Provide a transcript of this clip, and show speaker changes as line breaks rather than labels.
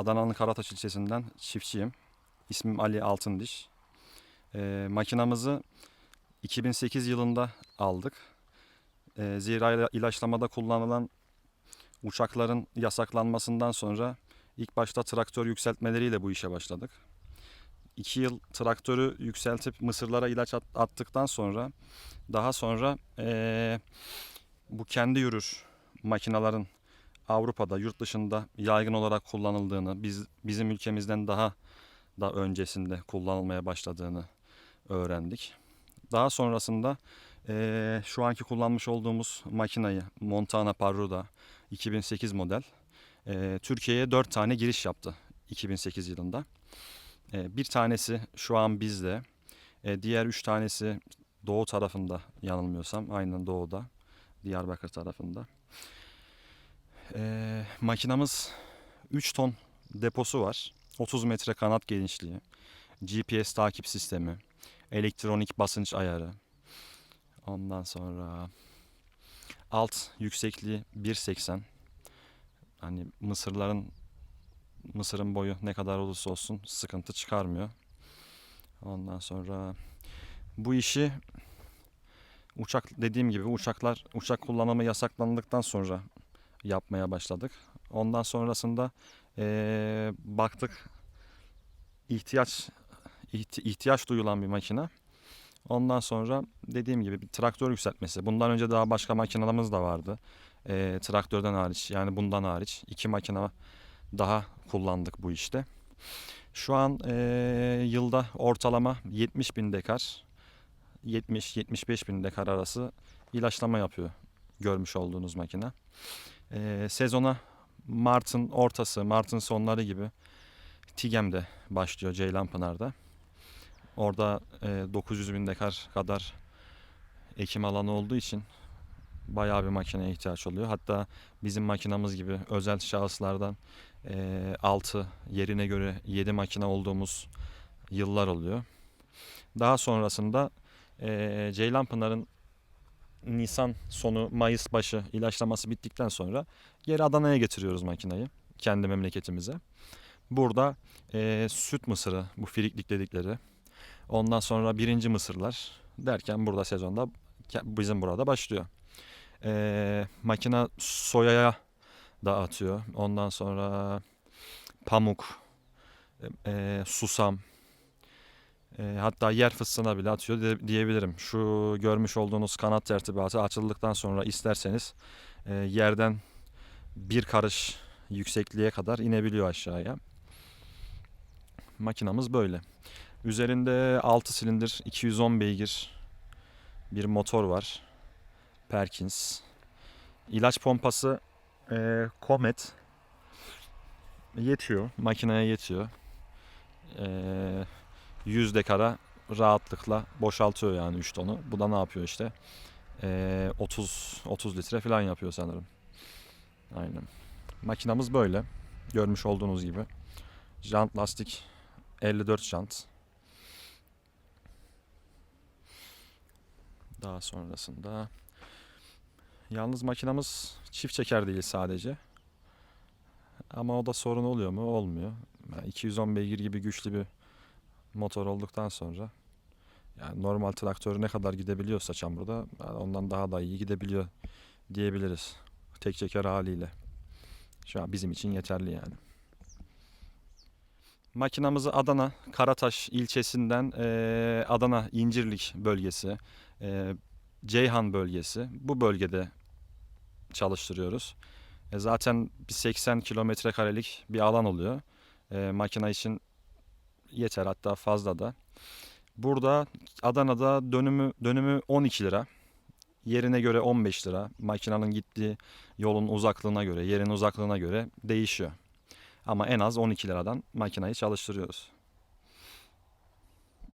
Adana'nın Karataş ilçesinden çiftçiyim. İsmim Ali Altındiş. Ee, makinamızı 2008 yılında aldık. Ee, zira ila- ilaçlamada kullanılan uçakların yasaklanmasından sonra ilk başta traktör yükseltmeleriyle bu işe başladık. İki yıl traktörü yükseltip mısırlara ilaç at- attıktan sonra daha sonra ee, bu kendi yürür makinaların Avrupa'da, yurt dışında yaygın olarak kullanıldığını, biz bizim ülkemizden daha da öncesinde kullanılmaya başladığını öğrendik. Daha sonrasında eee, şu anki kullanmış olduğumuz makinayı Montana Parruda 2008 model eee, Türkiye'ye 4 tane giriş yaptı 2008 yılında. Eee, bir tanesi şu an bizde, eee, diğer 3 tanesi doğu tarafında yanılmıyorsam, aynen doğuda, Diyarbakır tarafında. Ee, makinamız 3 ton deposu var. 30 metre kanat genişliği, GPS takip sistemi, elektronik basınç ayarı. Ondan sonra alt yüksekliği 1.80. Hani mısırların mısırın boyu ne kadar olursa olsun sıkıntı çıkarmıyor. Ondan sonra bu işi uçak dediğim gibi uçaklar uçak kullanımı yasaklandıktan sonra yapmaya başladık. Ondan sonrasında eee, baktık ihtiyaç ihti- ihtiyaç duyulan bir makine. Ondan sonra dediğim gibi bir traktör yükseltmesi. Bundan önce daha başka makinelerimiz de vardı. Eee, traktörden hariç yani bundan hariç iki makine daha kullandık bu işte. Şu an eee, yılda ortalama 70 bin dekar 70-75 bin dekar arası ilaçlama yapıyor görmüş olduğunuz makine. Ee, sezona Mart'ın ortası, Mart'ın sonları gibi Tigem'de başlıyor Ceylanpınar'da. Orada e, 900 bin dekar kadar ekim alanı olduğu için bayağı bir makineye ihtiyaç oluyor. Hatta bizim makinamız gibi özel şahıslardan e, 6 yerine göre 7 makine olduğumuz yıllar oluyor. Daha sonrasında e, Ceylanpınar'ın Nisan sonu Mayıs başı ilaçlaması bittikten sonra geri Adana'ya getiriyoruz makinayı kendi memleketimize. Burada eee, süt mısırı bu firiklik dedikleri ondan sonra birinci mısırlar derken burada sezonda bizim burada başlıyor. Eee makine soyaya da atıyor. Ondan sonra pamuk, eee, susam, e, hatta yer fıstığına bile atıyor de- diyebilirim. Şu görmüş olduğunuz kanat tertibatı açıldıktan sonra isterseniz e, yerden bir karış yüksekliğe kadar inebiliyor aşağıya. Makinamız böyle. Üzerinde 6 silindir 210 beygir bir motor var. Perkins. İlaç pompası e, Comet. Yetiyor. Makineye yetiyor. Eee 100 dekara rahatlıkla boşaltıyor yani 3 tonu. Bu da ne yapıyor işte? Ee, 30 30 litre falan yapıyor sanırım. Aynen. Makinamız böyle. Görmüş olduğunuz gibi. Jant lastik 54 jant. Daha sonrasında yalnız makinamız çift çeker değil sadece. Ama o da sorun oluyor mu? Olmuyor. Yani 210 beygir gibi güçlü bir motor olduktan sonra yani normal traktör ne kadar gidebiliyorsa çamurda yani ondan daha da iyi gidebiliyor diyebiliriz. Tek çeker haliyle. Şu an bizim için yeterli yani. Makinamızı Adana Karataş ilçesinden eee, Adana İncirlik bölgesi, eee, Ceyhan bölgesi bu bölgede çalıştırıyoruz. E, zaten bir 80 kilometre karelik bir alan oluyor. E, makine için yeter hatta fazla da. Burada Adana'da dönümü dönümü 12 lira. Yerine göre 15 lira. Makinenin gittiği yolun uzaklığına göre, yerin uzaklığına göre değişiyor. Ama en az 12 liradan makinayı çalıştırıyoruz.